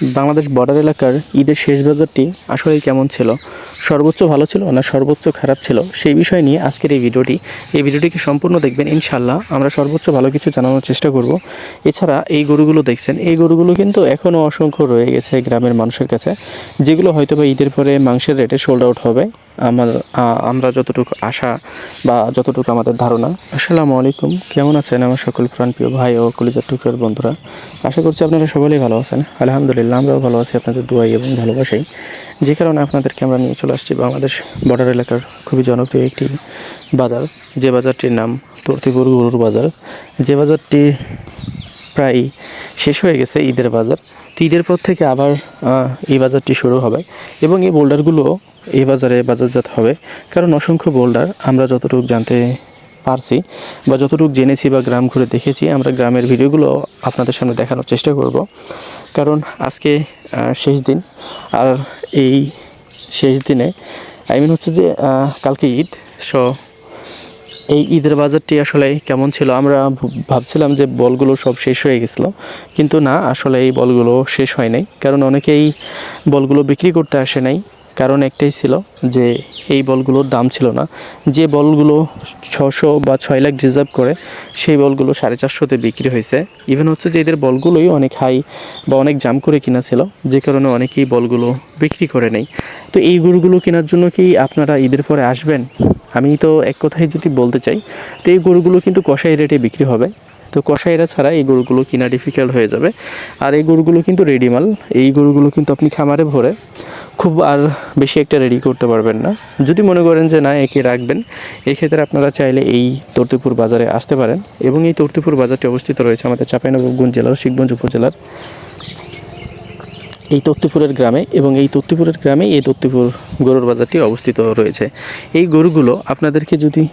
Bangladesh border এলাকার ঈদের শেষ বাজারটি আসলেই কেমন ছিল? সর্বোচ্চ ভালো ছিল না সর্বোচ্চ খারাপ ছিল? সেই বিষয় নিয়ে আজকের এই ভিডিওটি। এই ভিডিওটিকে সম্পূর্ণ দেখবেন ইনশাল্লাহ আমরা সর্বোচ্চ ভালো কিছু জানানোর চেষ্টা করব। এছাড়া এই গরুগুলো দেখছেন, এই গরুগুলো কিন্তু এখনও অসংখ্য রয়ে গেছে গ্রামের মানুষের কাছে। যেগুলো হয়তো বা ঈদের পরে মাংসের রেটে সোল্ড আউট হবে। আমার আমরা যতটুকু আশা বা যতটুকু আমাদের ধারণা। আসসালামু আলাইকুম। কেমন আছেন আমার সকল প্রাণপ্রিয় ভাই ও কলিজার টুকের বন্ধুরা? আশা করছি আপনারা সকলেই ভালো আছেন। আলহামদুলিল্লাহ, আমরাও ভালো আছি। আপনাদের দোয়াই এবং ভালোবাসাই। যে কারণে আপনাদেরকে আমরা নিয়ে চলে আসছি বাংলাদেশ বর্ডার এলাকার খুবই জনপ্রিয় একটি বাজার। যে বাজারটির নাম তর্তিপুর গরুর বাজার। যে বাজারটি প্রায় শেষ হয়ে গেছে ঈদের বাজার। তো ঈদের পর থেকে আবার এই বাজারটি শুরু হবে এবং এই বোল্ডারগুলো এই বাজারে বাজারজাত হবে। কারণ অসংখ্য বোল্ডার আমরা যতটুকু জানতে পারছি বা যতটুকু জেনেছি বা গ্রাম ঘুরে দেখেছি, আমরা গ্রামের ভিডিওগুলো আপনাদের সামনে দেখানোর চেষ্টা করব। কারণ আজকে শেষ দিন। আর এই শেষ দিনে আই মিন হচ্ছে যে কালকে ঈদ সো এই ঈদের বাজারটি আসলে কেমন ছিল? আমরা ভাবছিলাম যে বলগুলো সব শেষ হয়ে গেছিল, কিন্তু না, আসলে এই বলগুলো শেষ হয় নাই। কারণ অনেকেই বলগুলো বিক্রি করতে আসে নাই। কারণ একটাই ছিল যে এই বলগুলোর দাম ছিল না। যে বলগুলো ছশো বা ছয় লাখ রিজার্ভ করে, সেই বলগুলো সাড়ে চারশোতে বিক্রি হয়েছে। ইভেন হচ্ছে যে এদের বলগুলোই অনেক হাই বা অনেক জাম করে কিনা ছিল, যে কারণে অনেকেই বলগুলো বিক্রি করে নেই। তো এই গরুগুলো কেনার জন্য কি আপনারা ঈদের পরে আসবেন? আমি তো এক কথায় যদি বলতে চাই, তো এই গরুগুলো কিন্তু কষাই রেটে বিক্রি হবে। তো কষাইরা ছাড়া এই গরুগুলো কিনা ডিফিকাল্ট হয়ে যাবে। আর এই গরুগুলো কিন্তু রেডিমাল এই গরুগুলো কিন্তু আপনি খামারে ভরে খুব আর বেশি একটা রেডি করতে পারবেন না। যদি মনে করেন যে না, একে রাখবেন, এক্ষেত্রে আপনারা চাইলে এই তর্তিপুর বাজারে আসতে পারেন এবং এই তর্তিপুর বাজারটি অবস্থিত রয়েছে আমাদের চাঁপাইনবাবগঞ্জ জেলার শিখগঞ্জ উপজেলার। এই তত্ত্বপুরের গ্রামে এবং এই তত্ত্বপুরের গ্রামে এই তত্ত্বপুর গরুর বাজারটি অবস্থিত রয়েছে। এই গরুগুলো আপনাদেরকে যদি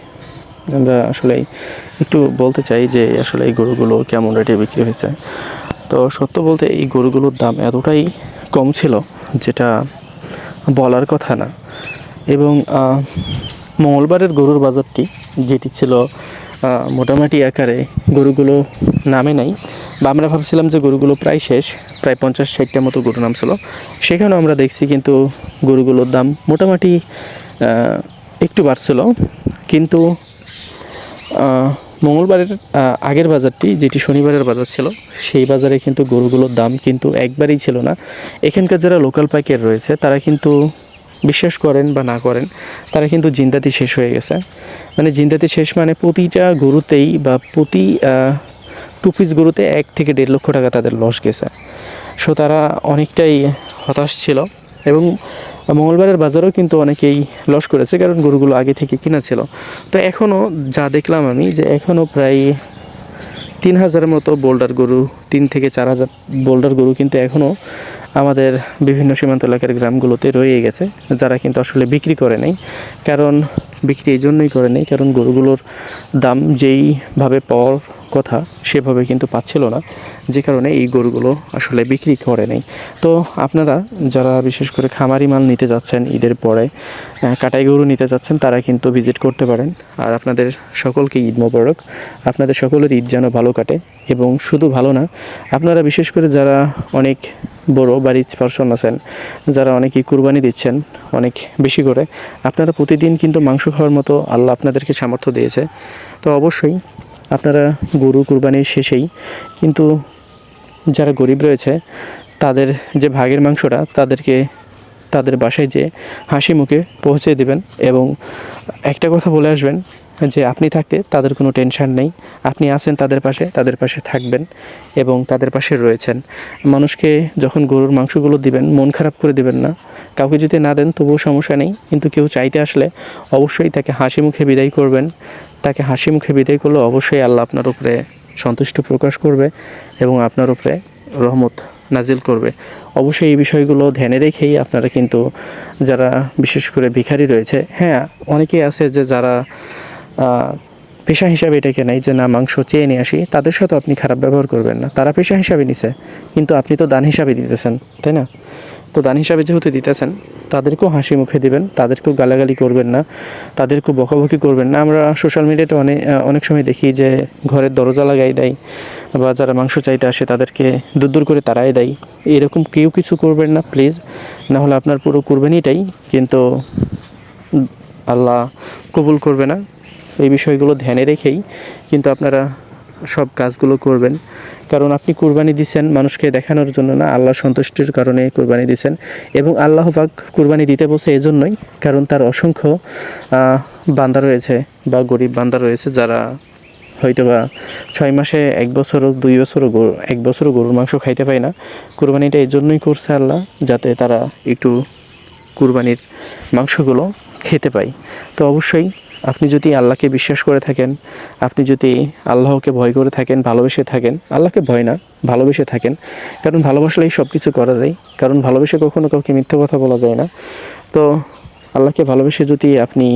আমরা আসলে একটু বলতে চাই যে আসলে এই গরুগুলো কেমন রেটে বিক্রি হয়েছে। তো সত্য বলতে এই গরুগুলোর দাম এতটাই কম ছিল, যেটা বলার কথা না। এবং মঙ্গলবারের গরুর বাজারটি, যেটি ছিল মোটামুটি আকারে গরুগুলো নামে নাই, বা আমরা ভাবছিলাম যে গরুগুলো প্রায় শেষ, প্রায় পঞ্চাশ ষাটটা মতো গরু নামছিল। সেখানেও আমরা দেখছি কিন্তু গরুগুলোর দাম মোটামুটি একটু বাড়ছিল। কিন্তু মঙ্গলবারের আগের বাজারটি, যেটি শনিবারের বাজার ছিল, সেই বাজারে কিন্তু গরুগুলোর দাম কিন্তু একবারেই ছিল না। এখানকার যারা লোকাল পাইকার রয়েছে, তারা কিন্তু বিশ্বাস করেন বা না করেন, তারা কিন্তু জিন্দাতি শেষ হয়ে গেছে। মানে জিন্দাতি শেষ মানে প্রতিটা গরুতেই বা প্রতি টু পিস গরুতে এক থেকে দেড় লক্ষ টাকা তাদের লস গেছে। সো তারা অনেকটাই হতাশ ছিল এবং মঙ্গলবারের বাজারেও কিন্তু অনেকেই লস করেছে কারণ গরুগুলো আগে থেকে কিনা ছিল। তো এখনও যা দেখলাম আমি যে এখনও প্রায় তিন হাজারের মতো বোল্ডার গরু, তিন থেকে চার হাজার বোল্ডার গরু কিন্তু এখনও আমাদের বিভিন্ন সীমান্ত এলাকার গ্রামগুলোতে রয়ে গেছে, যারা কিন্তু আসলে বিক্রি করে নেই। কারণ বিক্রি এই জন্যই করে নেই, কারণ গরুগুলোর দাম যেইভাবে পাওয়ার কথা সেভাবে কিন্তু পাচ্ছিল না, যে কারণে এই গরুগুলো আসলে বিক্রি করে নেই। তো আপনারা যারা বিশেষ করে খামারি মাল নিতে যাচ্ছেন ঈদের পরে কাটাই গরু নিতে যাচ্ছেন, তারা কিন্তু ভিজিট করতে পারেন। আর আপনাদের সকলকে ঈদ মোবারক। আপনাদের সকলের ঈদ যেন ভালো কাটে এবং শুধু ভালো না, আপনারা বিশেষ করে যারা অনেক বড় বা রিচ পার্সন আছেন, যারা অনেকেই কুরবানি দিচ্ছেন অনেক বেশি করে, আপনারা প্রতিদিন কিন্তু মাংস খাওয়ার মতো আল্লাহ আপনাদেরকে সামর্থ্য দিয়েছে। তো অবশ্যই আপনারা গরু কুরবানির শেষেই, কিন্তু যারা গরিব রয়েছে, তাদের যে ভাগের মাংসটা, তাদেরকে তাদের বাসায় যে হাসি মুখে পৌঁছে দেবেন এবং একটা কথা বলে আসবেন যে আপনি থাকতে তাদের কোনো টেনশন নেই, আপনি আছেন তাদের পাশে তাদের পাশে থাকবেন এবং তাদের পাশে রয়েছেন। মানুষকে যখন গরুর মাংসগুলো দিবেন, মন খারাপ করে দিবেন না। কাউকে যদি না দেন তবুও সমস্যা নেই। কিন্তু কেউ চাইতে আসলে অবশ্যই তাকে হাসি মুখে বিদায় করবেন। তাকে হাসি মুখে বিদায় করলে অবশ্যই আল্লাহ আপনার উপরে সন্তুষ্ট প্রকাশ করবে এবং আপনার উপরে রহমত নাজিল করবে। অবশ্যই এই বিষয়গুলো ধ্যানে রেখেই আপনারা কিন্তু যারা বিশেষ করে ভিখারি রয়েছে হ্যাঁ অনেকেই আছে যে যারা পেশা হিসাবে এটাকে নেই যে না, মাংস চেয়ে নিয়ে আসি, তাদের সাথে আপনি খারাপ ব্যবহার করবেন না। তারা পেশা হিসাবে নিছে, কিন্তু আপনি তো দান হিসাবে দিতেছেন, তাই না? তো দান হিসাবে যেহেতু দিতেছেন, তাদেরকেও হাসি মুখে দিবেন, তাদেরকেও গালাগালি করবেন না, তাদেরকেও বকাবকি করবেন না। আমরা সোশ্যাল মিডিয়াতে অনেক অনেক সময় দেখি যে ঘরের দরজা লাগাই দেয় বা যারা মাংস চাইতে আসে তাদেরকে দূর দূর করে তারাই দেয়। এরকম কেউ কিছু করবেন না প্লিজ না হলে আপনার পুরো কুরবানিটাই কিন্তু আল্লাহ কবুল করবে না। এই বিষয়গুলো ধ্যানে রেখেই কিন্তু আপনারা সব কাজগুলো করবেন। কারণ আপনি কুরবানি দিচ্ছেন মানুষকে দেখানোর জন্য না, আল্লাহ সন্তুষ্টির কারণে কুরবানি দিচ্ছেন এবং আল্লাহ পাক কুরবানি দিতে বসে এজন্যই, কারণ তার অসংখ্য বান্দা রয়েছে বা গরিব বান্দা রয়েছে যারা হয়তো বা ছয় মাসে এক বছরও দুই বছরও গরু- এক বছরও গরুর মাংস খাইতে পায় না। কুরবানিটা এই জন্যই করছে আল্লাহ, যাতে তারা একটু কুরবানির মাংসগুলো খেতে পায়। তো অবশ্যই আপনি যদি আল্লাহকে বিশ্বাস করে থাকেন, আপনি যদি আল্লাহকে ভয় করে থাকেন, ভালোবেসে থাকেন, আল্লাহকে ভয় না, ভালোবেসে থাকেন, কারণ ভালোবাসলেই সব কিছু করা যায়, কারণ ভালোবেসে কখনো কাউকে মিথ্যা কথা বলা যায় না। তো আল্লাহকে ভালোবেসে যদি আপনি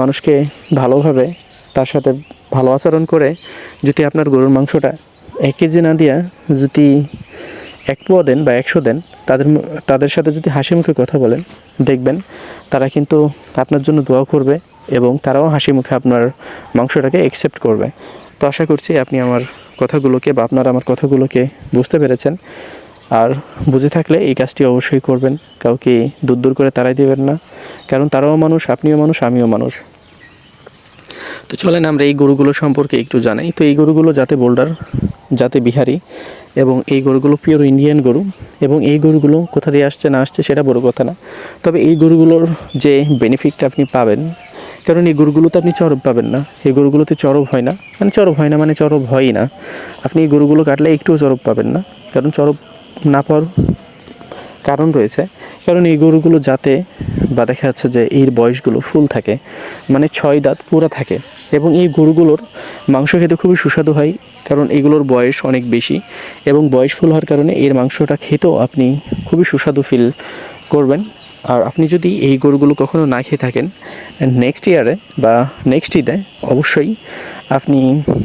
মানুষকে ভালোভাবে তার সাথে ভালো আচরণ করে, যদি আপনার গরুর মাংসটা এক কেজি না দিয়া যদি এক পোয়া দেন বা একশো দেন, তাদের তাদের সাথে যদি হাসি মুখে কথা বলেন, দেখবেন তারা কিন্তু আপনার জন্য দোয়া করবে এবং তারাও হাসি মুখে আপনার মাংসটাকে অ্যাকসেপ্ট করবে। তো আশা করছি আপনি আমার কথাগুলোকে বা আপনারা আমার কথাগুলোকে বুঝতে পেরেছেন। আর বুঝে থাকলে এই কাজটি অবশ্যই করবেন, কাউকে দূর দূর করে তাড়াই দেবেন না, কারণ তারাও মানুষ, আপনিও মানুষ, আমিও মানুষ। তো চলেন আমরা এই গরুগুলো সম্পর্কে একটু জানাই। তো এই গরুগুলো যাতে বোল্ডার যাতে বিহারি এবং এই গরুগুলো পিওর ইন্ডিয়ান গরু এবং এই গরুগুলো কোথা দিয়ে আসছে, না আসছে সেটা বড় কথা না। তবে এই গরুগুলোর যে বেনিফিটটা আপনি পাবেন, কারণ এই গরুগুলোতে আপনি চরব পাবেন না। এই গরুগুলোতে চরব হয় না। মানে চরব হয় না মানে চরব হয় না। আপনি এই গরুগুলো কাটলে একটুও চরব পাবেন না। কারণ চরব না পাওয়ার কারণ রয়েছে। কারণ এই গরুগুলো যাতে বা দেখা যাচ্ছে যে এর বয়সগুলো ফুল থাকে মানে ছয় দাঁত পুরা থাকে এবং এই গরুগুলোর মাংস খেতে খুবই সুস্বাদু হয়, কারণ এগুলোর বয়স অনেক বেশি এবং বয়স ফুল হওয়ার কারণে এর মাংসটা খেতেও আপনি খুবই সুস্বাদু ফিল করবেন। আর আপনি যদি এই গরুগুলো কখনও না খেয়ে থাকেন নেক্সট ইয়ারে বা নেক্সট ঈদে অবশ্যই আপনি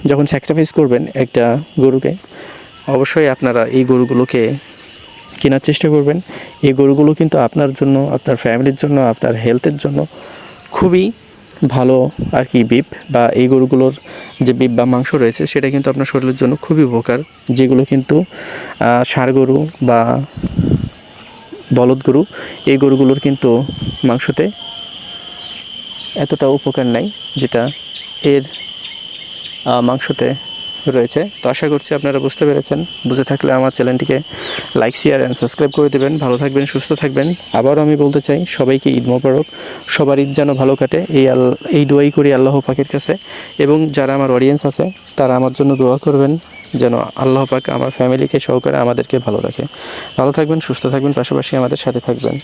যখন স্যাক্রিফাইস করবেন একটা গরুকে, অবশ্যই আপনারা এই গরুগুলোকে কেনার চেষ্টা করবেন। এই গরুগুলো কিন্তু আপনার জন্য, আপনার ফ্যামিলির জন্য, আপনার হেলথের জন্য খুবই ভালো আর কি বিপ বা এই গরুগুলোর যে বিপ বা মাংস রয়েছে, সেটা কিন্তু আপনার শরীরের জন্য খুবই উপকার। যেগুলো কিন্তু ষাঁড় গরু বা বলদ গরু, এই গরুগুলোর কিন্তু মাংসতে এতটা উপকার নাই যেটা এর মাংসতে রয়েছে। তো আশা করছি আপনারা বুঝতে পেরেছেন। বুঝে থাকলে আমার চ্যানেলটিকে লাইক শেয়ার অ্যান্ড সাবস্ক্রাইব করে দেবেন। ভালো থাকবেন, সুস্থ থাকবেন। আবারও আমি বলতে চাই, সবাইকে ঈদ মোবারক। সবার ঈদ যেন ভালো কাটে, এই আল, এই দোয়াই করি আল্লাহ পাকের কাছে। এবং যারা আমার অডিয়েন্স আছে, তারা আমার জন্য দোয়া করবেন, যেন আল্লাহ পাক আমার ফ্যামিলিকে সহকারে আমাদেরকে ভালো রাখে। ভালো থাকবেন, সুস্থ থাকবেন, পাশাপাশি আমাদের সাথে থাকবেন।